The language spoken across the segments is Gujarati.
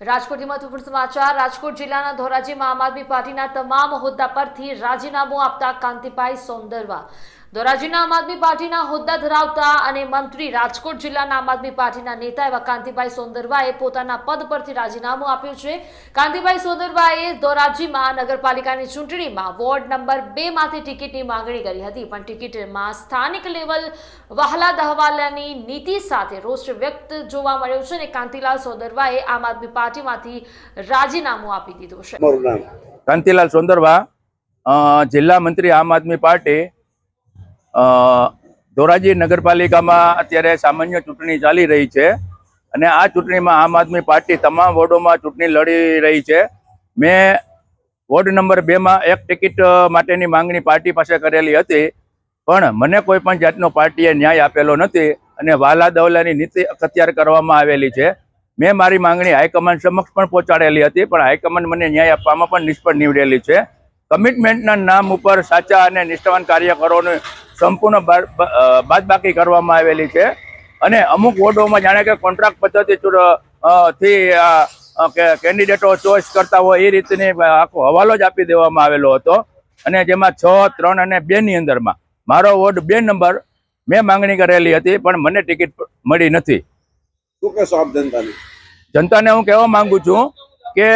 રાજકોટથી મહત્વપૂર્ણ સમાચાર. રાજકોટ જિલ્લાના ધોરાજીમાં આમ આદમી પાર્ટીના તમામ હોદ્દા પરથી રાજીનામું આપતા કાંતિભાઈ સોંદરવા ધોરાજીના આમ આદમી પાર્ટીના હોદ્દા ધરાવતા અને મંત્રી રાજકોટ જિલ્લાના આમ આદમી પાર્ટીના નેતા એવા કાંતિભાઈ સોંદરવાએ પોતાના પદ પરથી રાજીનામું આપ્યું છે. કાંતિભાઈ સોંદરવાએ ધોરાજીમાં નગરપાલિકાની ચૂંટણીમાં વોર્ડ નંબર બે માંથી ટિકિટની માંગણી કરી હતી પણ ટિકિટમાં સ્થાનિક લેવલ વહાલા દહવાલાની નીતિ સાથે રોષ વ્યક્ત જોવા મળ્યો છે અને કાંતિલાલ સોંદરવાએ આમ આદમી પાર્ટીમાંથી રાજીનામું આપી દીધું છે. કાંતિલાલ સોંદરવા જિલ્લા મંત્રી આમ આદમી પાર્ટી ધોરાજી નગરપાલિકામાં અત્યારે સામાન્ય ચૂંટણી ચાલી રહી છે અને આ ચૂંટણીમાં આમ આદમી પાર્ટી તમામ વોર્ડોમાં ચૂંટણી લડી રહી છે. મેં વોર્ડ નંબર બેમાં એક ટિકિટ માટેની માંગણી પાર્ટી પાસે કરેલી હતી, પણ મને કોઈ પણ જાતનો પાર્ટીએ ન્યાય આપેલો નથી અને વાલા દવલાની નીતિ અખત્યાર કરવામાં આવેલી છે. મેં મારી માંગણી હાઈકમાન્ડ સમક્ષ પણ પહોંચાડેલી હતી, પણ હાઈકમાન્ડ મને ન્યાય આપવામાં પણ નિષ્ફળ નીવડેલી છે. કમિટમેન્ટના નામ ઉપર સાચા અને નિષ્ઠાવાન કાર્યકરોને સંપૂર્ણ બાદબાકી કરવામાં આવેલી છે. અને અમુક વોર્ડોમાં જાણે કે કોન્ટ્રાક્ટ પદ્ધતિ થી કેન્ડિડેટો ચોઇસ કરતા હોય એ રીતની આખો હવાલો જ આપી દેવામાં આવેલો હતો. અને જેમાં છ ત્રણ અને બે ની અંદરમાં. મારો વોર્ડ બે નંબર મેં માંગણી કરેલી હતી પણ મને ટિકિટ મળી નથી. શું કહેશો આપ જનતાને? જનતાને હું કહેવા માંગુ છું કે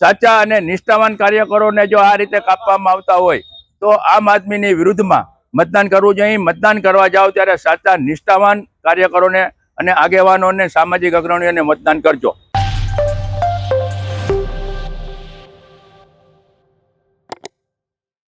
સાચા અને નિષ્ઠાવાન કાર્યકરોને જો આ રીતે કાપવામાં આવતા હોય તો આમ આદમીની વિરુદ્ધમાં મતદાન કરવું જોઈએ. મતદાન કરવા જાઓ ત્યારે સાચા, નિષ્ઠાવાન કાર્યકરોને અને આગેવાનોને, સામાજિક અગ્રણીઓને મતદાન કરજો.